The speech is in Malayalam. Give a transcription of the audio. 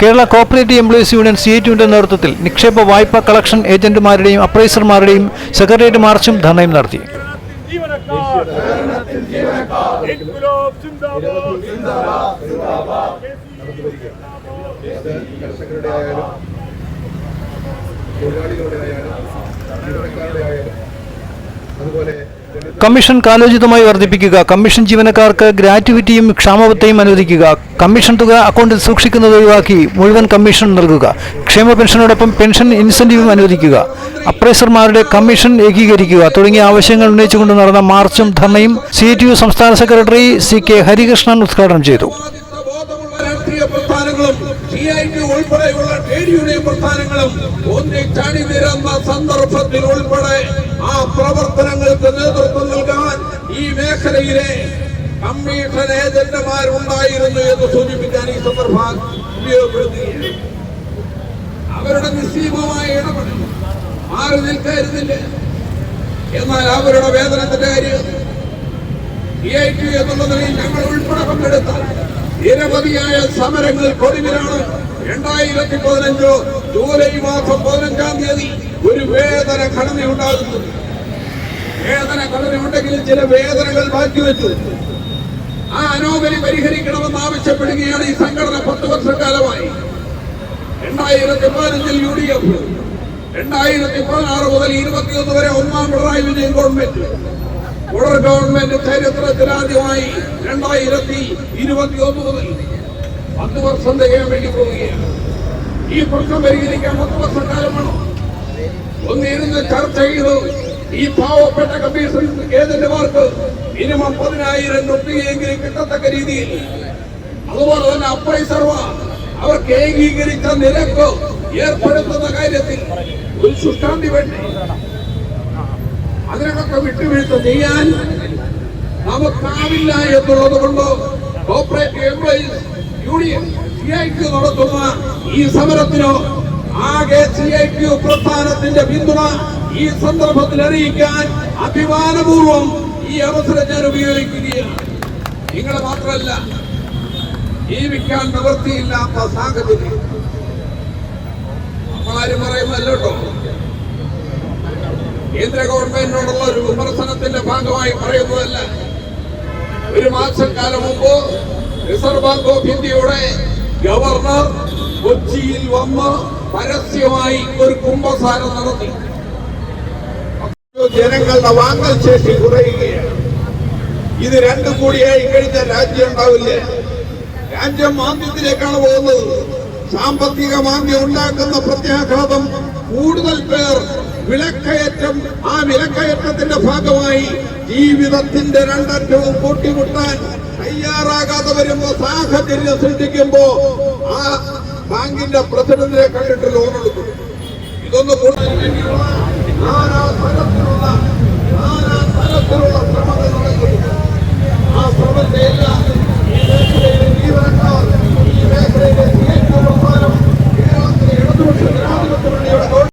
Kerala cooperative employees union C ടുവിന്റെ നേതൃത്വത്തിൽ നിക്ഷേപ വായ്പ കളക്ഷൻ ഏജന്റുമാരുടെയും അപ്രൈസർമാരുടെയും സെക്രട്ടേറിയറ്റ് മാർച്ചും ധർണയും നടത്തി. അതുപോലെ കമ്മീഷൻ കാലോചിതമായി വർദ്ധിപ്പിക്കുക കമ്മീഷൻ ജീവനക്കാർക്ക് ഗ്രാറ്റുവിറ്റിയും ക്ഷാമബത്തയും അനുവദിക്കുക കമ്മീഷൻ തുക അക്കൗണ്ടിൽ സൂക്ഷിക്കുന്നത് ഒഴിവാക്കി മുഴുവൻ കമ്മീഷൻ നൽകുക ക്ഷേമ പെൻഷനോടൊപ്പം പെൻഷൻ ഇൻസെന്റീവും അനുവദിക്കുക അപ്രൈസർമാരുടെ കമ്മീഷൻ ഏകീകരിക്കുക തുടങ്ങിയ ആവശ്യങ്ങൾ ഉന്നയിച്ചുകൊണ്ട് നടന്ന മാർച്ചും ധർണയും സി ടി യു സംസ്ഥാന സെക്രട്ടറി സി കെ ഹരികൃഷ്ണൻ ഉദ്ഘാടനം ചെയ്തു. ഉൾപ്പെടെയുള്ള യൂണിയൻ പ്രസ്ഥാനങ്ങളും ഒന്നിച്ചണി നിരന്ന സന്ദർഭത്തിൽ ഉൾപ്പെടെ ആ പ്രവർത്തനങ്ങൾക്ക് നേതൃത്വം നൽകാൻ ഈ മേഖലയിലെ കമ്മീഷൻ ഏജന്റുമാരുണ്ടായിരുന്നു എന്ന് സൂചിപ്പിക്കാൻ ഈ സന്ദർഭം ഉപയോഗപ്പെടുത്തുകയാണ്. അവരുടെ നിശ്ചീപമായ ഇടപെടൽ മാറി നിൽക്കരുതില്ല എന്നാൽ അവരുടെ വേതനത്തിന്റെ കാര്യം എന്നുള്ളതിൽ ഞങ്ങൾ ഉൾപ്പെടെ പങ്കെടുത്ത നിരവധിയായ സമരങ്ങൾ കൊടിവിലാണ് രണ്ടായിരത്തി പതിനഞ്ചോ ജൂലൈ മാസം പതിനഞ്ചാം തീയതി ഒരു വേദന ഘടന ഉണ്ടാകുന്നു വേതന ഘടന ഉണ്ടെങ്കിൽ ചില വേദനകൾ മാറ്റിവെച്ചു ആ അനോമലി പരിഹരിക്കണമെന്ന് ആവശ്യപ്പെടുകയാണ് ഈ സംഘടന പത്ത് വർഷക്കാലമായി. രണ്ടായിരത്തി പതിനഞ്ചിൽ യു ഡി എഫ് രണ്ടായിരത്തി പതിനാറ് മുതൽ ഇരുപത്തിയൊന്ന് വരെ ഒന്നാം പിണറായി വിജയൻ ഗവൺമെന്റ്. തുടർ ഗവൺമെന്റ് ചരിത്രത്തിലാദ്യമായി രണ്ടായിരത്തി ഇരുപത്തിയൊന്ന് മുതൽ പത്ത് വർഷം തികയാൻ വേണ്ടി പോവുകയാണ്. ഈ പ്രശ്നം പരിഹരിക്കാൻ പത്ത് വർഷക്കാലം വേണം. ഒന്നിരുന്ന് ചർച്ച ചെയ്ത്. ഈ പാവപ്പെട്ട കമ്മീഷൻ ഏജന്റുമാർക്ക് മിനിമം പതിനായിരം രൂപയെങ്കിലും കിട്ടത്തക്ക രീതിയിൽ. അതുപോലെ തന്നെ അപ്രൈസർമാർ അവർക്ക് ഏകീകരിച്ച നിരക്ക് ഏർപ്പെടുത്തുന്ന കാര്യത്തിൽ ഒരു സുഷ്ടാന്തി വേണ്ടേ? അതിനൊക്കെ വിട്ടുവീഴ്ച ചെയ്യാൻ നമുക്കാവില്ല എന്നുള്ളത് കൊണ്ട് കോപ്പറേറ്റീവ് എംപ്ലോയീസ് ഐ ക്യു നടത്തുന്ന ഈ സമരത്തിനോ ആകെ സി ഐ ക്യു പ്രസ്ഥാനത്തിന്റെ പിന്തുണ ഈ സന്ദർഭത്തിൽ അറിയിക്കാൻ അഭിമാനപൂർവം ഈ അവസരം ഞാൻ ഉപയോഗിക്കുകയാണ്. നിങ്ങൾ മാത്രമല്ല ജീവിക്കാൻ നിവൃത്തിയില്ലാത്ത സാഹചര്യം. നമ്മളാരും പറയുന്നല്ലോ കേന്ദ്ര ഗവൺമെന്റിനോടുള്ള ഒരു വിമർശനത്തിന്റെ ഭാഗമായി പറയുന്നതല്ല. ഒരു മാസം കാലം മുമ്പ് റിസർവ് ബാങ്ക് ഓഫ് ഇന്ത്യയുടെ ഗവർണർ കൊച്ചിയിൽ വന്ന് പരസ്യമായി ഒരു കുംഭസാരം നടത്തി. ജനങ്ങളുടെ വാങ്ങൽ ശേഷി കുറയുകയാണ്. ഇത് രണ്ടും കൂടിയായി കഴിഞ്ഞ രാജ്യം ഉണ്ടാവില്ല? രാജ്യം മാന്ദ്യത്തിലേക്കാണ് പോകുന്നത്. സാമ്പത്തിക മാന്ദ്യം ഉണ്ടാക്കുന്ന പ്രത്യാഘാതം കൂടുതൽ പേർ വിലക്കയറ്റം ആ വിലക്കയറ്റത്തിന്റെ ഭാഗമായി ജീവിതത്തിന്റെ രണ്ടറ്റവും കൂട്ടിമുട്ടാൻ തയ്യാറാകാതെ വരുമ്പോ സാഹചര്യം സൃഷ്ടിക്കുമ്പോ ആ ബാങ്കിന്റെ പ്രസിഡന്റിനെ കണ്ടിട്ട് ലോൺ എടുക്കും. ഇതൊന്ന് കൂടുതൽ